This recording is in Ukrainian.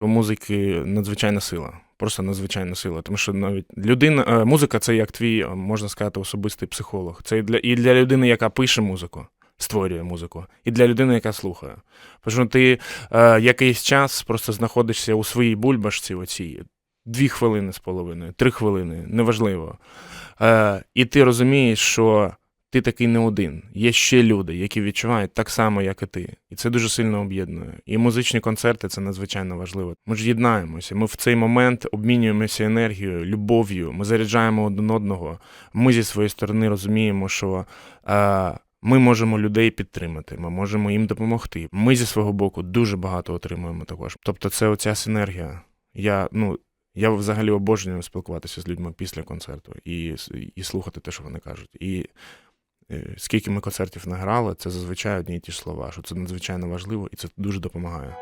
У музики надзвичайна сила. Просто надзвичайна сила. Тому що навіть людина, е, музика це як твій, е, можна сказати, особистий психолог. Це і для, і для людини, яка пише музику, створює музику, і для людини, яка слухає. Тому що ти е, якийсь час просто знаходишся у своїй бульбашці, оцій, дві хвилини з половиною, три хвилини, неважливо. Е, і ти розумієш, що ти такий не один. Є ще люди, які відчувають так само, як і ти. І це дуже сильно об'єднує. І музичні концерти це надзвичайно важливо. Ми ж єднаємося. Ми в цей момент обмінюємося енергією, любов'ю. Ми заряджаємо один одного. Ми зі своєї сторони розуміємо, що. Е, ми можемо людей підтримати, ми можемо їм допомогти. Ми зі свого боку дуже багато отримуємо також. Тобто, це оця синергія. Я ну я взагалі обожнюю спілкуватися з людьми після концерту і, і слухати те, що вони кажуть. І скільки ми концертів награли, це зазвичай одні і ті ж слова, що це надзвичайно важливо і це дуже допомагає.